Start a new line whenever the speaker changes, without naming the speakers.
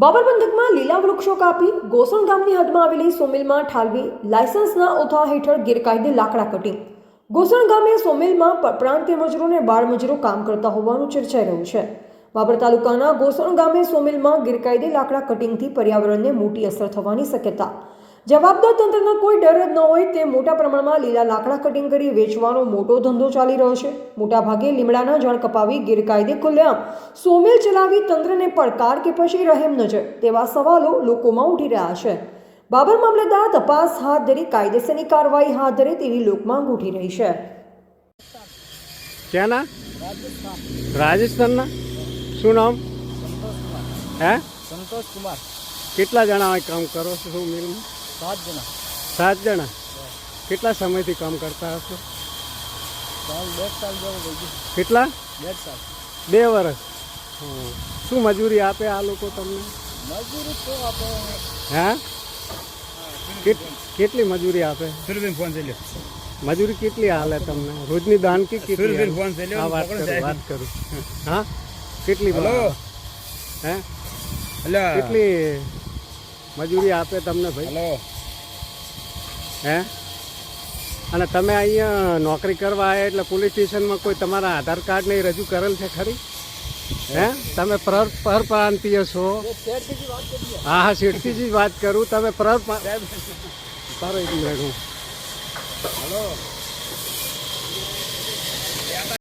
બાબર પંથકમાં લીલા વૃક્ષો કાપી ગોસણ ગામની હદમાં આવેલી સોમિલમાં ઠાલવી લાયસન્સના ઓથા હેઠળ ગેરકાયદે લાકડા કટિંગ ગોસણ ગામે સોમિલમાં પ્રાંતીય મજૂરો અને બાળ મજૂરો કામ કરતા હોવાનું ચર્ચાઈ રહ્યું છે. બાબર તાલુકાના ગોસણ ગામે સોમિલમાં ગેરકાયદે લાકડા કટિંગથી પર્યાવરણને મોટી અસર થવાની શક્યતા જવાબદાર તંત્રનો કોઈ ડર જ ન હોય તે મોટા પ્રમાણમાં લીલા લાકડા કટિંગ કરી વેચવાનો મોટો ધંધો ચાલી રહ્યો છે. મોટાભાગે લીમડાના જળ કપાવી ગેરકાયદે ખુલ્લેઆમ સોમેલ ચલાવી તંત્રને પડકાર કે પછી રહેમ ન છે તેવા સવાલો લોકોમાં ઉઠી રહ્યા છે. બાબર મામલતદાર તપાસ હાથ ધરી કાયદેસરની કાર્યવાહી હાથ ધરે તેવી લોકમાંગ ઉઠી રહી છે.
ક્યાંના રાજસ્થાનના? શું નામ? હે
સંતોષ કુમાર.
કેટલા જણા કામ કરો છો મિલમાં
સાત જણા
સાત જણા કેટલા સમયથી કામ કરતા હશો
સાલ દોઢ સાલ જેવું થઈ ગયું
કેટલા
દોઢ સાલ
બે વર્ષ હં. શું મજૂરી આપે આ લોકો તમને
મજૂરી તો આપણે
હે કેટ- કેટલી મજૂરી આપે
સુરભીન ફોન છે લ્યો
મજૂરી કેટલી હાલે તમને રોજની દાન કે કેટલી
સુરભીન
હાલે?
ફોન છે લ્યો,
હા વાત
પકડો
કરું
સાહેબ.
વાત કરું હા કેટલી
હલો.
હે
હલો
કેટલી મજૂરી આપે તમને ભાઈ?
હલો.
હે? અને તમે અહીંયા નોકરી કરવા આવ્યા એટલે પોલીસ સ્ટેશનમાં કોઈ તમારા આધાર કાર્ડ નહીં રજૂ કરેલ છે ખરી? હે? તમે પર પરપ્રાંતીય છો. હા હા શેઠથી જ વાત કરું. તમે પર સારો એક હું.